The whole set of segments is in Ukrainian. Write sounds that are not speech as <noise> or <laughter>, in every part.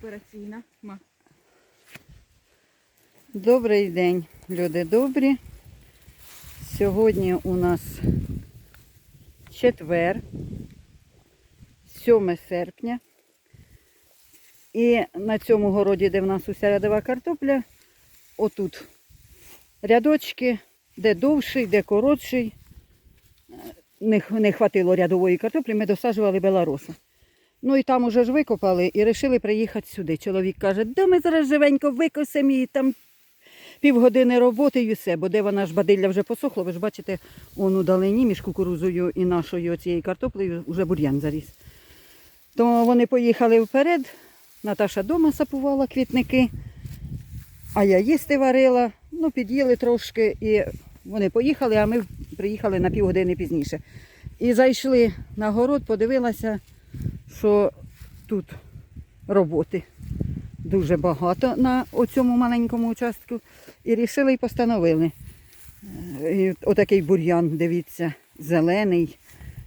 операційна. Ма. Добрий день, люди добрі. Сьогодні у нас четвер, 7 серпня. І на цьому городі, де в нас уся рядова картопля, отут рядочки, де довший, де коротший. Не, х- не хватило рядової картоплі, ми досаджували белароса. Ну і там уже ж викопали і вирішили приїхати сюди. Чоловік каже, да ми зараз живенько викосимо і там півгодини роботи і все, бо де вона ж бадилля вже посохло, ви ж бачите, он у далині між кукурузою і нашою цією картоплею вже бур'ян заріс. То вони поїхали вперед, Наташа дома сапувала квітники, а я їсти варила, ну під'їли трошки і вони поїхали, а ми приїхали на півгодини пізніше. І зайшли на город, подивилася, що тут роботи дуже багато на оцьому маленькому участку. І рішили і постановили. Е, І отакий бур'ян, дивіться, зелений,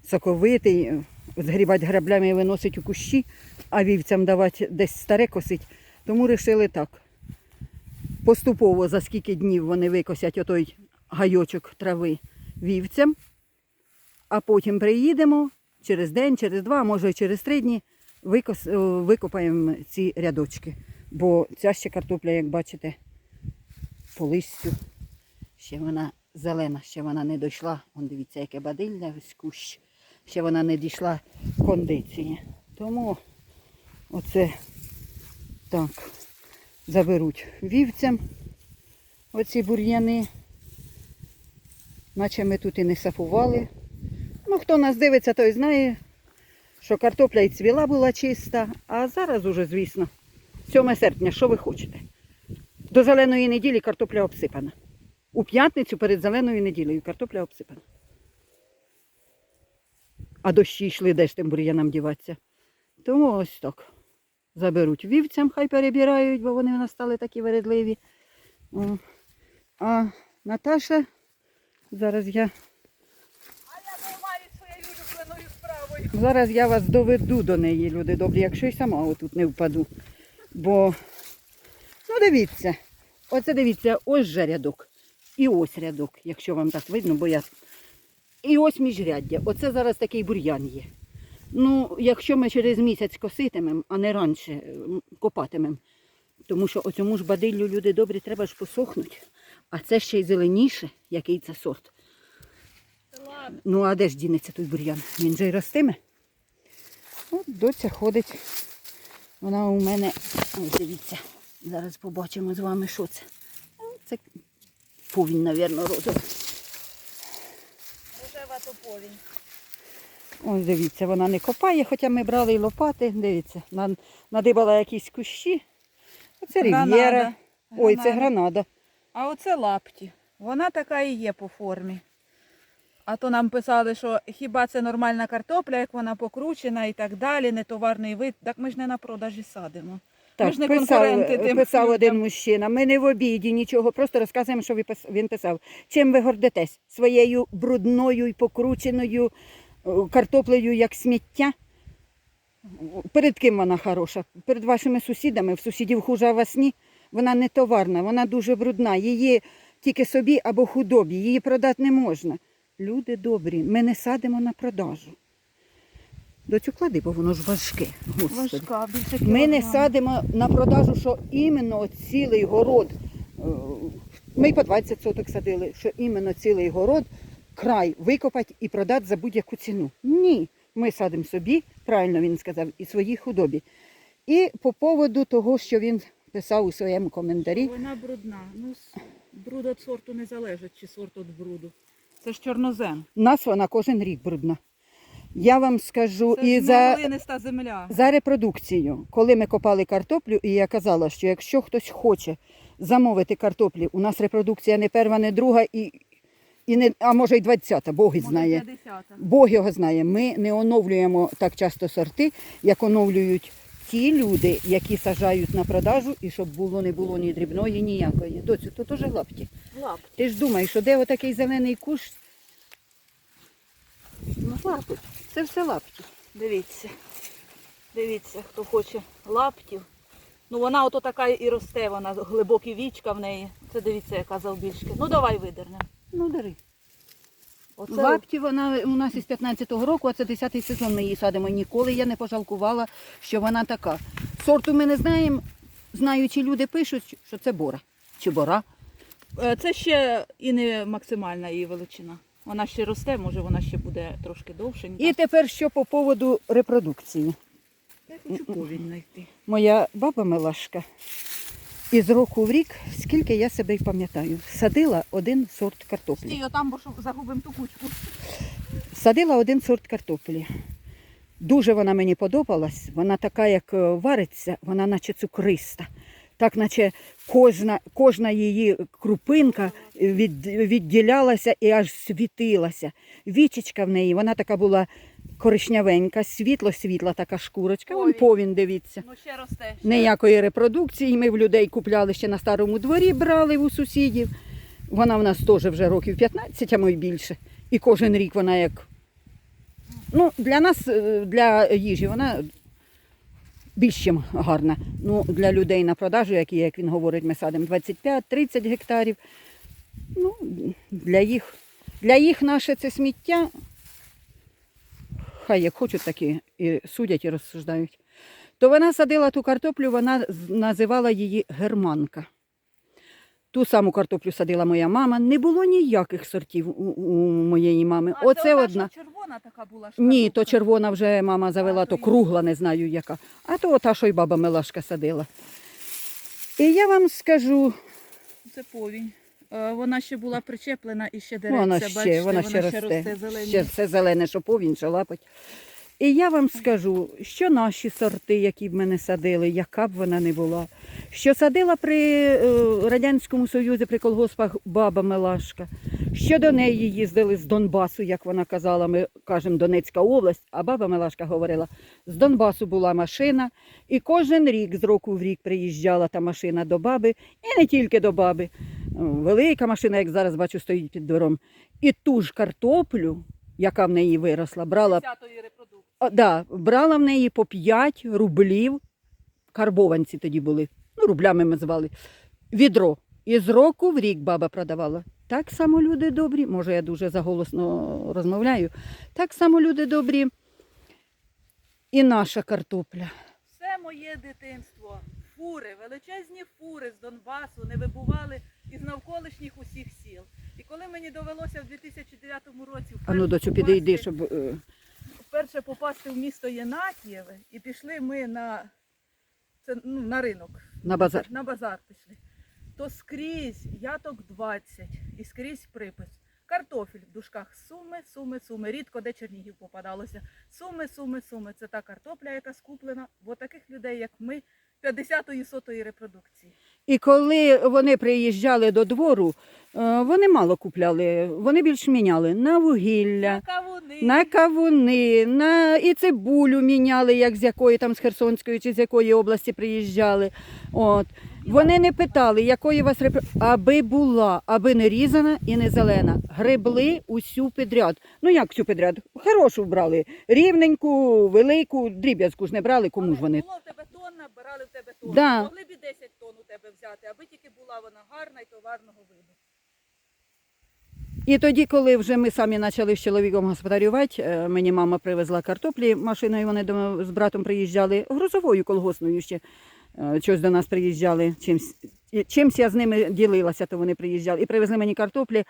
соковитий, згрібати граблями і виносить у кущі, а вівцям давати десь старе косить. Тому рішили так. Поступово за скільки днів вони викосять отой гайочок трави вівцям, а потім приїдемо через день, через два, може і через три дні викос, викопаємо ці рядочки. Бо ця ще картопля, як бачите, по листю. Ще вона зелена, ще вона не дійшла. Вон дивіться, яке бадилля, ось кущ. Ще вона не дійшла кондиції. Тому оце так заберуть вівцям оці бур'яни. Наче ми тут і не сафували. Ну, хто нас дивиться, той знає, що картопля і цвіла була чиста, а зараз уже, звісно, 7 серпня, що ви хочете? До зеленої неділі картопля обсипана. У п'ятницю перед зеленою неділею картопля обсипана. А дощі йшли, де ж тим бур'янам діватися. Тому ось так. Заберуть вівцям, хай перебирають, бо вони в нас стали такі вередливі. А Наташа, зараз я, А я займаюся своєю улюбленою справою. Зараз я вас доведу до неї, люди добрі, якщо й сама отут не впаду. Бо, ну дивіться, оце дивіться, ось же рядок. І ось рядок, якщо вам так видно, бо я. І ось міжряддя. Оце зараз такий бур'ян є. Ну, якщо ми через місяць коситимемо, а не раніше копатимемо, тому що оцьому ж бадиллю люди добрі треба ж посохнути. А це ще й зеленіше, який це сорт. Ну а де ж дінеться той бур'ян? Він же й ростиме. От доця ходить. Вона у мене, ось дивіться, зараз побачимо з вами, що це. Ну, Це повінь, мабуть, розова. Рожева топовінь. Ось дивіться, вона не копає, хоча ми брали і лопати. Дивіться, на- надибала якісь кущі. Оце рів'єра. Ой, це гранада. А оце лапті. Вона така і є по формі. А то нам писали, що хіба це нормальна картопля, як вона покручена і так далі, не товарний вид. Так ми ж не на продажі садимо. Так, Ми ж не писав, конкуренти тим писав людям. один мужчина. Ми не в обіді нічого, просто розказуємо, що він писав. Чим ви гордитесь? Своєю брудною і покрученою е, картоплею, як сміття? Перед ким вона хороша? Перед вашими сусідами, в сусідів хуже, а вас ні. Вона не товарна, вона дуже брудна. Її тільки собі або худобі, її продати не можна. Люди добрі, ми не садимо на продажу. До цю клади, бо воно ж важке. Господи. Важка, більше Ми не садимо на продажу, що іменно цілий город. е, Ми й по 20 соток садили, що іменно цілий город край викопати і продати за будь-яку ціну. Ні, ми садимо собі, правильно він сказав, і своїй худобі. І по поводу того, що він писав у своєму коментарі, Вона брудна. Ну, бруд від сорту не залежить, чи сорт від бруду. Це ж чорнозем. у нас вона кожен рік брудна. Я вам скажу Це і за, глиниста земля. За репродукцію, коли ми копали картоплю, і я казала, що якщо хтось хоче замовити картоплі, у нас репродукція не перша, не друга, і, і не, а може й двадцята, Бог знає. 50. Бог його знає. Ми не оновлюємо так часто сорти, як оновлюють ті люди, які сажають на продажу, і щоб було не було ні дрібної, ніякої. Доцю, то теж лапті. Лап. Ти ж думаєш, що де отакий зелений кущ? Ну, лапи. Це все лапті. Дивіться. Дивіться, хто хоче лаптів. Ну вона ото така і росте, вона глибокі вічка в неї. Це дивіться, яка завбільшки. Ну давай видернемо. Ну, дари. Оце Лапті вона у нас із 15-го року, а це 10-й сезон ми її садимо. Ніколи я не пожалкувала, що вона така. Сорту ми не знаємо. Знаючі люди пишуть, що це бора. Чи бора. Е, Це ще і не максимальна її величина. Вона ще росте, може вона ще буде трошки довшенька. І тепер що по поводу репродукції. Я хочу повінь знайти. Моя баба Милашка із року в рік, скільки я себе й пам'ятаю, садила один сорт картоплі. Стій, отам, бо що загубимо ту кучку. Садила один сорт картоплі. Дуже вона мені подобалась. Вона така, як е, вариться, вона наче цукриста. Так, наче кожна, кожна її крупинка від, відділялася і аж світилася. Вічечка в неї, вона така була коричневенька, світло-світла така шкурочка. Вон повін, дивіться. Ну ще росте. ще. Ніякої репродукції. Ми в людей купляли ще на старому дворі, брали у сусідів. Вона в нас теж вже років 15, а й більше. І кожен рік вона як. Ну, для нас, е, для їжі, вона більш чим гарна. Ну, для людей на продажу, які, як він говорить, ми садимо 25-30 гектарів. Ну, для їх, для їх наше це сміття. Хай як хочуть, так і, і судять і розсуждають. То вона садила ту картоплю, вона називала її германка. Ту саму картоплю садила моя мама. Не було ніяких сортів у, у моєї мами. А, Оце це одна. що червона така була. Ні, то червона вже мама завела, А, то то кругла, не знаю яка. А то та, що й баба Милашка садила. І я вам скажу, Це повінь. Е, Вона ще була причеплена і ще дереться. вона ще, бачите, вона ще росте. росте зелені. Ще все зелене, що повінь, що лапать. І я вам скажу, що наші сорти, які в мене садили, яка б вона не була, що садила при е, Радянському Союзі, при колгоспах баба Мелашка, що до неї їздили з Донбасу, як вона казала, ми кажемо Донецька область, а баба Мелашка говорила, з Донбасу була машина, і кожен рік з року в рік приїжджала та машина до баби, і не тільки до баби. Велика машина, як зараз бачу, стоїть під двором. І ту ж картоплю, яка в неї виросла, брала да, брала в неї по 5 рублів. Карбованці тоді були. Ну, рублями ми звали. Відро. І з року в рік баба продавала. Так само люди добрі, може я дуже заголосно розмовляю. Так само люди добрі. І наша картопля. Все моє дитинство. Фури, величезні фури з Донбасу не вибували із навколишніх усіх сіл. І коли мені довелося в 2009 році А ну, доцю, піди щоб. Вперше попасти в місто Єнакієве, і пішли ми на, це, ну, на ринок. На базар. На базар пішли. То скрізь яток 20 і скрізь припис. Картофель в дужках суми, суми, суми. Рідко де Чернігів попадалося. Суми, суми, суми. Це та картопля, яка скуплена бо таких людей, як ми, 50-ї сотої репродукції. І коли вони приїжджали до двору, е, вони мало купляли, вони більш міняли на вугілля. На кавуни. На кавуни, на і цибулю міняли, як з якої там з Херсонської чи з якої області приїжджали. От. Вони не питали, якої у вас реп... аби була, аби не різана і не зелена. Гребли усю підряд. Ну як всю підряд? Хорошу брали. Рівненьку, велику, дріб'язку ж не брали, кому ж вони. Було в тебе тонн. Да. Могли б і 10 тонн у тебе взяти, аби тільки була вона гарна і товарного виду. І тоді, коли вже ми самі почали з чоловіком господарювати, е, мені мама привезла картоплі машиною, вони з братом приїжджали, грузовою колгосною ще. Е, Щось до нас приїжджали, чимсь, чимсь я з ними ділилася, то вони приїжджали. І привезли мені картоплі,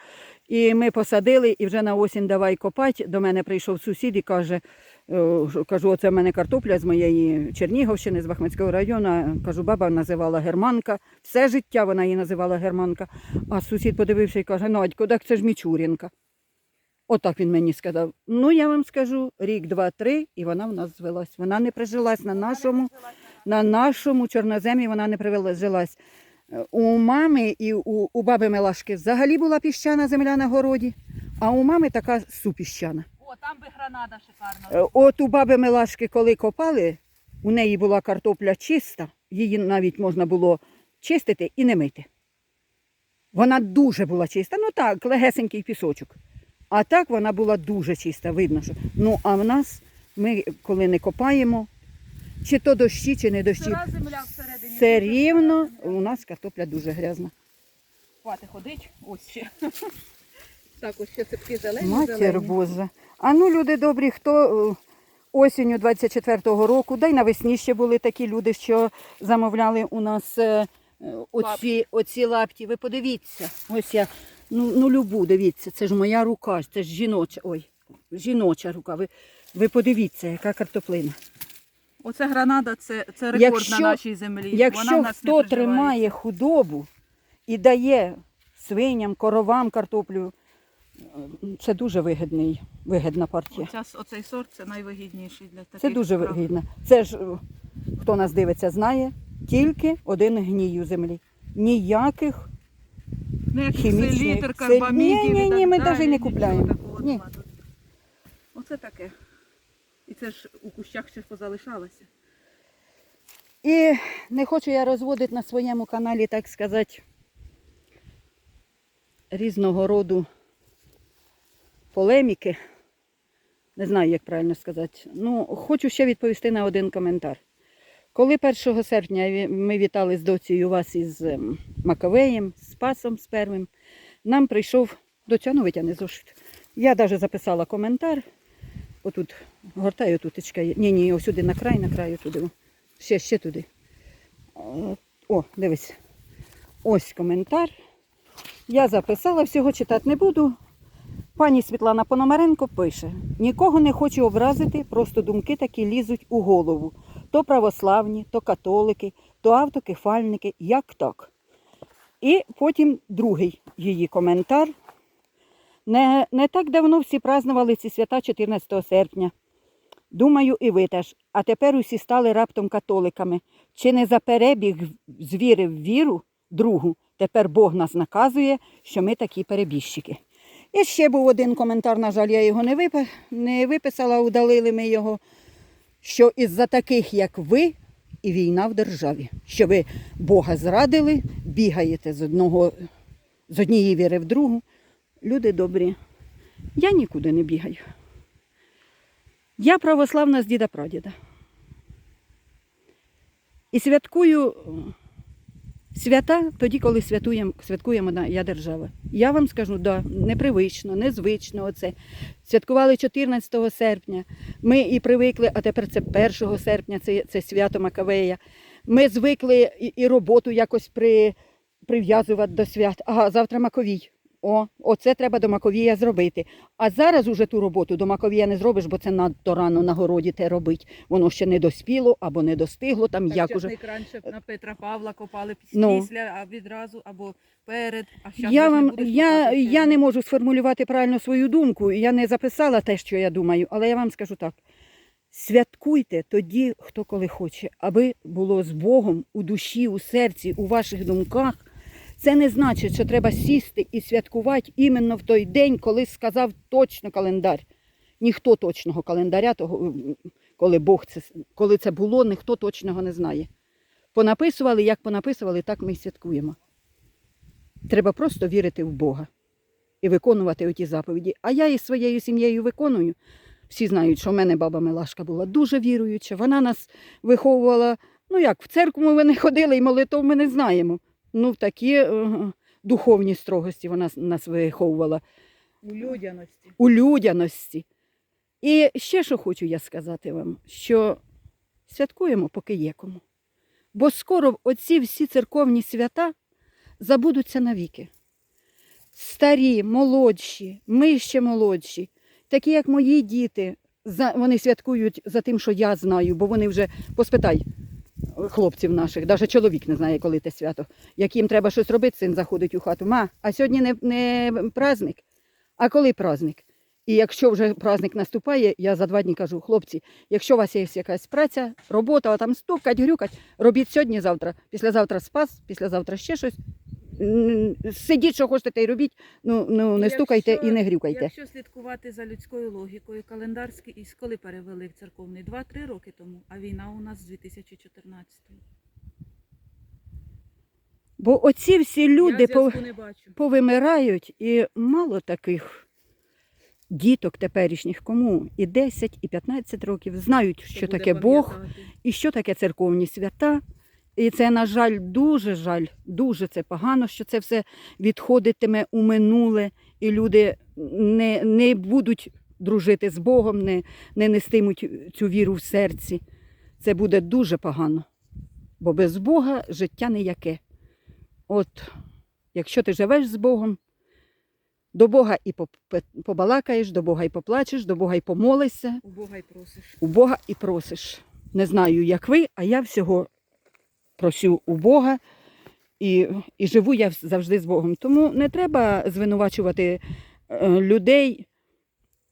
і ми посадили, і вже на осінь давай копати. До мене прийшов сусід і каже, е, кажу, оце в мене картопля з моєї Чернігівщини, з Бахмацького району. Кажу, баба називала Германка. Все життя вона її називала Германка. А сусід подивився і каже, Надько, так це ж Мічурінка. Отак він мені сказав. Ну, я вам скажу, рік, два, три, і вона в нас звелась. Вона не прижилась на нашому, на нашому чорноземі, вона не прижилась. Е, У мами і у, у баби Мелашки взагалі була піщана земля на городі, а у мами така супіщана. О, там би гранада шикарна. Е, От у баби Мелашки, коли копали, у неї була картопля чиста, її навіть можна було чистити і не мити. Вона дуже була чиста, ну так, легесенький пісочок. А так вона була дуже чиста, видно, що. Ну, а в нас, ми коли не копаємо, чи то дощі, чи не дощі. Сира земля всередині. Все рівно у нас картопля дуже грязна. Хвати ходить, ось ще. <laughs> Так, ось ще цепки зелені. Матір зелені. Божа. А ну, люди добрі, хто е, осінню 24-го року, да й навесні ще були такі люди, що замовляли у нас е, е, оці, оці лапті. Ви подивіться, ось я, ну, ну любу, дивіться, це ж моя рука, це ж жіноча, ой, жіноча рука. Ви, ви подивіться, яка картоплина. Оце гранада, це, це рекорд Якщо- на нашій землі. Вона Якщо в нас не хто приживається. тримає худобу і дає свиням, коровам картоплю, е, це дуже вигідний, вигідна партія. Оця, оцей сорт це найвигідніший для таких Це дуже справ. вигідно. Це ж, е, хто нас дивиться, знає, тільки один гній у землі. Ніяких Ніяких хімічних карбамідів. Ні, ні, ні, ми навіть не купляємо. Ні. Оце таке. І це ж у кущах ще позалишалося. І не хочу я розводити на своєму каналі, так сказати, різного роду полеміки. Не знаю, як правильно сказати. Ну, хочу ще відповісти на один коментар. Коли 1 серпня ми вітали з доцією вас із ем, Маковеєм, з Пасом, з первим, нам прийшов доця, ну витягни зошит. Я навіть записала коментар. Отут гортаю є. Ні, ні, ось сюди на край, на краю туди. Ще, ще туди. О, дивись. Ось коментар. Я записала, всього читати не буду. Пані Світлана Пономаренко пише: нікого не хочу образити, просто думки такі лізуть у голову. То православні, то католики, то автокефальники, як так. І потім другий її коментар. Не, не так давно всі празднували ці свята 14 серпня. Думаю, і ви теж. А тепер усі стали раптом католиками. Чи не за перебіг з віри в віру другу? Тепер Бог нас наказує, що ми такі перебіжчики. І ще був один коментар, на жаль, я його не, випи... не виписала, удалили ми його. Що із-за таких, як ви, і війна в державі, що ви Бога зрадили, бігаєте з одного, з однієї віри в другу. Люди добрі, я нікуди не бігаю. Я православна з діда прадіда. І святкую свята тоді, коли святуємо, святкуємо я держава. Я вам скажу, да, непривично, незвично оце. Святкували 14 серпня. Ми і привикли, а тепер це 1 серпня, це, це свято Макавея. Ми звикли і, і роботу якось при, прив'язувати до свят. Ага, завтра Маковій. О, оце треба до Маковія зробити. А зараз уже ту роботу до Маковія не зробиш, бо це надто рано на городі те робить. Воно ще не доспіло або не достигло. Там Так, як уже. раніше на Петра Павла копали Ну. після, а відразу або перед. А Я вам будеш я, я не можу сформулювати правильно свою думку. Я не записала те, що я думаю, але я вам скажу так: святкуйте тоді, хто коли хоче, аби було з Богом у душі, у серці, у ваших думках. Це не значить, що треба сісти і святкувати іменно в той день, коли сказав точно календар. Ніхто точного календаря, того, коли Бог це, коли це було, ніхто точного не знає. Понаписували, як понаписували, так ми й святкуємо. Треба просто вірити в Бога і виконувати оті заповіді. А я із своєю сім'єю виконую. Всі знають, що в мене баба Милашка була дуже віруюча. Вона нас виховувала, ну як, в церкву ми не ходили і молитов ми не знаємо. Ну, в такі е, духовні строгості вона нас виховувала у людяності. у людяності. І ще що хочу я сказати вам, що святкуємо, поки є кому. Бо скоро оці всі церковні свята забудуться навіки. Старі, молодші, ми ще молодші, такі як мої діти, вони святкують за тим, що я знаю, бо вони вже поспитай хлопців наших, навіть чоловік не знає, коли те свято. Як їм треба щось робити, син заходить у хату. Ма, а сьогодні не, не праздник. А коли праздник? І якщо вже праздник наступає, я за два дні кажу, хлопці, якщо у вас є якась праця, робота, а там стукать, грюкать, робіть сьогодні, завтра, післязавтра спас, післязавтра ще щось. Сидіть, що хочете, й робіть, ну, ну не Якщо- стукайте і не грюкайте. Якщо слідкувати за людською логікою, календарський із коли перевели в церковний? Два-три роки тому, а війна у нас з 2014 Бо оці всі люди Я по, зв'язку не бачу. повимирають, і мало таких діток теперішніх, кому і 10, і 15 років, знають, що буде таке Бог, і що таке церковні свята. І це, на жаль, дуже жаль, дуже це погано, що це все відходитиме у минуле, і люди не, не будуть дружити з Богом, не, не нестимуть цю віру в серці. Це буде дуже погано. Бо без Бога життя ніяке. От якщо ти живеш з Богом, до Бога і побалакаєш, до Бога і поплачеш, до Бога і помолишся, У Бога й просиш. у Бога і просиш. Не знаю, як ви, а я всього просю у Бога і, і живу я завжди з Богом. Тому не треба звинувачувати е, людей.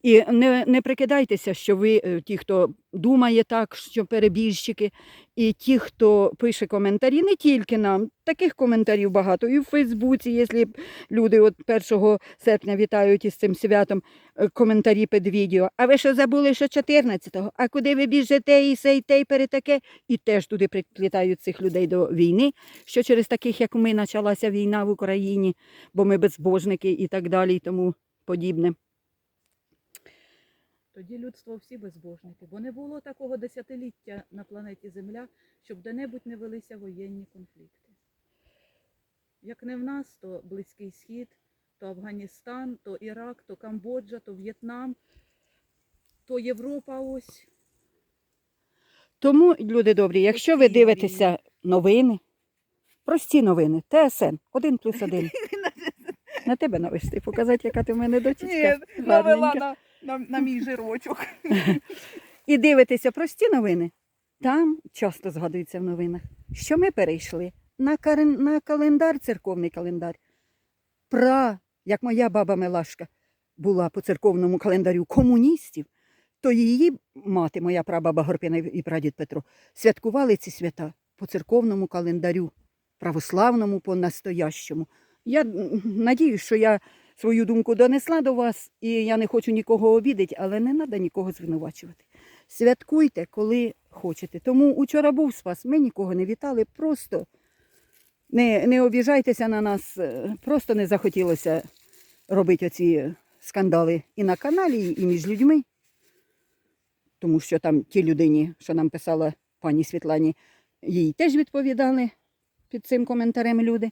І не, не прикидайтеся, що ви е, ті, хто думає так, що перебіжчики, і ті, хто пише коментарі, не тільки нам. Таких коментарів багато. І в Фейсбуці, якщо люди от 1 серпня вітають із цим святом е, коментарі під відео. А ви що забули, що 14-го? А куди ви біжите і сей те, і перетаке? І теж туди приплітають цих людей до війни, що через таких, як ми, почалася війна в Україні, бо ми безбожники і так далі, і тому подібне. Тоді людство всі безбожники, бо не було такого десятиліття на планеті Земля, щоб де-небудь не велися воєнні конфлікти. Як не в нас, то Близький Схід, то Афганістан, то Ірак, то Камбоджа, то В'єтнам, то Європа ось. Тому, люди добрі, якщо ви дивитеся новини, прості новини, ТСН, один плюс один. <laughs> На тебе навести, показати, яка ти в мене дочечка. навела гарненька. на, на, на мій жирочок. І дивитеся прості новини. Там часто згадується в новинах, що ми перейшли на, карен- на календар, церковний календар. Пра, як моя баба Мелашка була по церковному календарю комуністів, то її мати, моя прабаба Горпіна і прадід Петро, святкували ці свята по церковному календарю, православному по настоящому. Я м, надіюсь, що я свою думку донесла до вас, і я не хочу нікого обідати, але не треба нікого звинувачувати. Святкуйте, коли хочете. Тому учора був спас, ми нікого не вітали, просто не, не обіжайтеся на нас, е, просто не захотілося робити оці скандали і на каналі, і між людьми. Тому що там ті людині, що нам писала пані Світлані, їй теж відповідали під цим коментарем люди.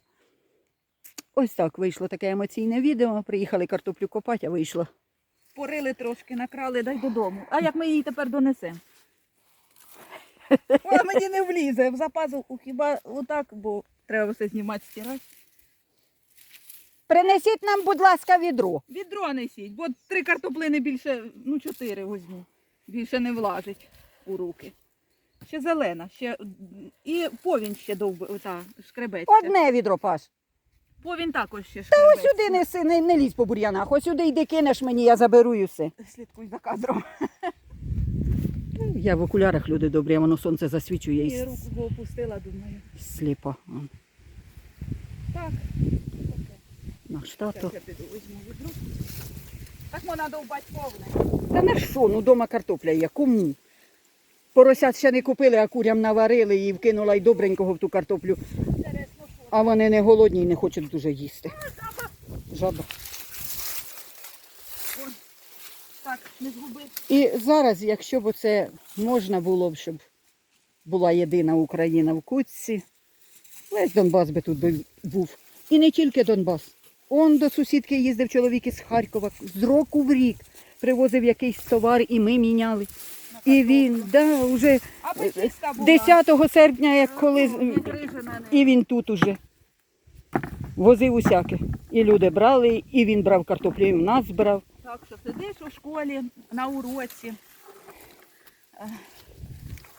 Ось так вийшло таке емоційне відео. Приїхали картоплю копати, а вийшло. Порили трошки, накрали, дай додому. А як ми її тепер донесемо? Вона мені не влізе в запазуху, хіба отак, бо треба все знімати, стирати. Принесіть нам, будь ласка, відро. Відро несіть, бо три картоплини більше, ну чотири візьму. Більше не влазить у руки. Ще зелена, ще і повінь ще довб... та, шкребеться. Одне відро паш. Повінь також ще Та Ось сюди неси, не, не лізь по бур'янах. Ось сюди йди кинеш мені, я заберу і все. Слідкуй за кадром. Я в окулярах, люди добрі, а воно сонце засвічує І і руку опустила, думаю. сліпо. Так, Наш зараз тато. я піду візьму відро. Так можна довбати повне. Та на що? Ну дома картопля є. Кому? Поросят ще не купили, а курям наварили і вкинула й добренького в ту картоплю. Що? А вони не голодні і не хочуть дуже їсти. Жаба. Так, не згуби. І зараз, якщо б це можна було б, щоб була єдина Україна в кутці, весь Донбас би тут був. І не тільки Донбас. Он до сусідки їздив чоловік із Харкова з року в рік. Привозив якийсь товар, і ми міняли. І він, да, уже А почиста була. 10 серпня, як коли. І він тут уже возив усяке. І люди брали, і він брав картоплю, і в нас брав. Так що сидиш у школі на уроці. Е,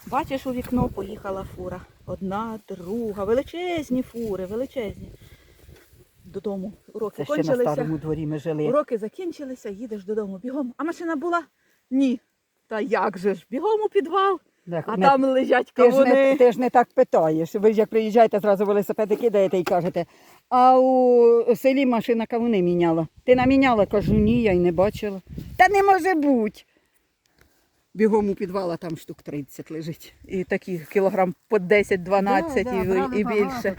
Бачиш у вікно поїхала фура. Одна, друга, величезні фури, величезні. Додому уроки Це ще на старому дворі ми жили. Уроки закінчилися, їдеш додому бігом. А машина була? Ні. Та як же ж? Бігом у підвал, Так, а ми- там лежать Ти ж, не, кавуни. ти ж не так питаєш. Ви ж як приїжджаєте, зразу велосипеди кидаєте і кажете, а у селі машина кавуни міняла. Ти наміняла? Кажу, ні, я й не бачила. Та не може бути. Бігом у підвал, а там штук 30 лежить. І такі кілограм по 10-12 Да, да, і, і більше.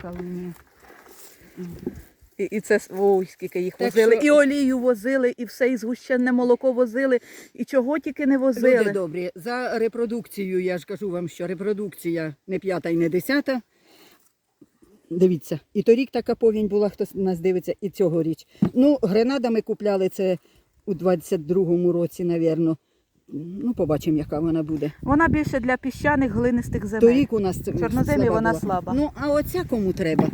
І, і це ой, скільки їх Так возили. що- І олію возили, і все, і згущене молоко возили, і чого тільки не возили. Люди добрі, за репродукцію, я ж кажу вам, що репродукція не п'ята і не десята. Дивіться, і торік така повінь була, хто нас дивиться, і цьогоріч. Ну, гренада ми купляли це у 22-му році, напевно. Ну, побачимо, яка вона буде. Вона більше для піщаних глинистих земель. Торік у нас Чорноземі слаба вона була. слаба. Ну, а оця кому треба?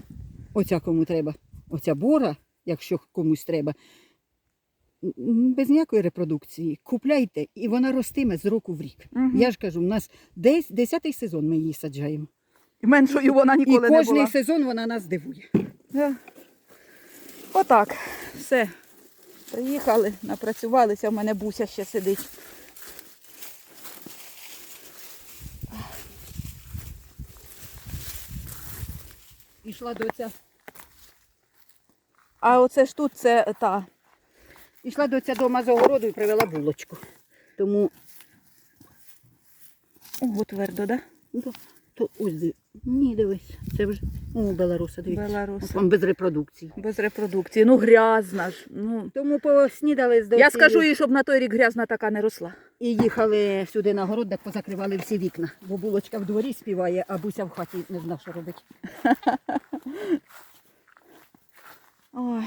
Оця кому треба? Оця бора, якщо комусь треба. Без ніякої репродукції. Купляйте, і вона ростиме з року в рік. Мгм. Я ж кажу, у нас десь десятий сезон ми її саджаємо. І меншою вона ніколи і не кожний сезон вона нас дивує. Да. Отак, все. Приїхали, напрацювалися, в мене буся ще сидить. Ішла доця. А оце ж тут це та. Ішла доця дома з огороду і привела булочку. Тому Ого, твердо, да? ну, то, ось ди- ні, дивись, це вже о, Беларуса, дивіться. Беларуса. Вам без репродукції. Без репродукції. Ну, грязна ж. Ну. Тому поснідали з Я скажу їй, щоб на той рік грязна така не росла. і їхали сюди на город, так позакривали всі вікна. Бо булочка в дворі співає, а буся в хаті не знав, що робить. <laughs> Ой.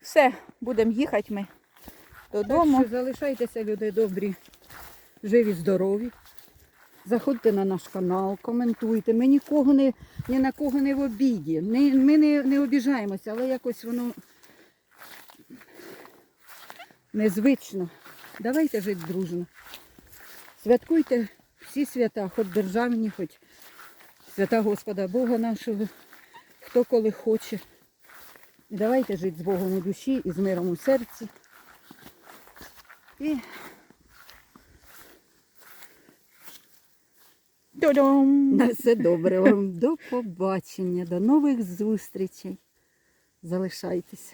Все, будемо їхати ми додому. Так що залишайтеся, люди добрі, живі, здорові. Заходьте на наш канал, коментуйте. Ми нікого не, ні на кого не в обіді. Ми не, не обіжаємося, але якось воно незвично. Давайте жити дружно. Святкуйте всі свята, хоч державні, хоч свята Господа Бога нашого, хто коли хоче. І давайте жити з Богом у душі і з миром у серці. І Та-дам! на все добре вам. До побачення, до нових зустрічей. Залишайтеся.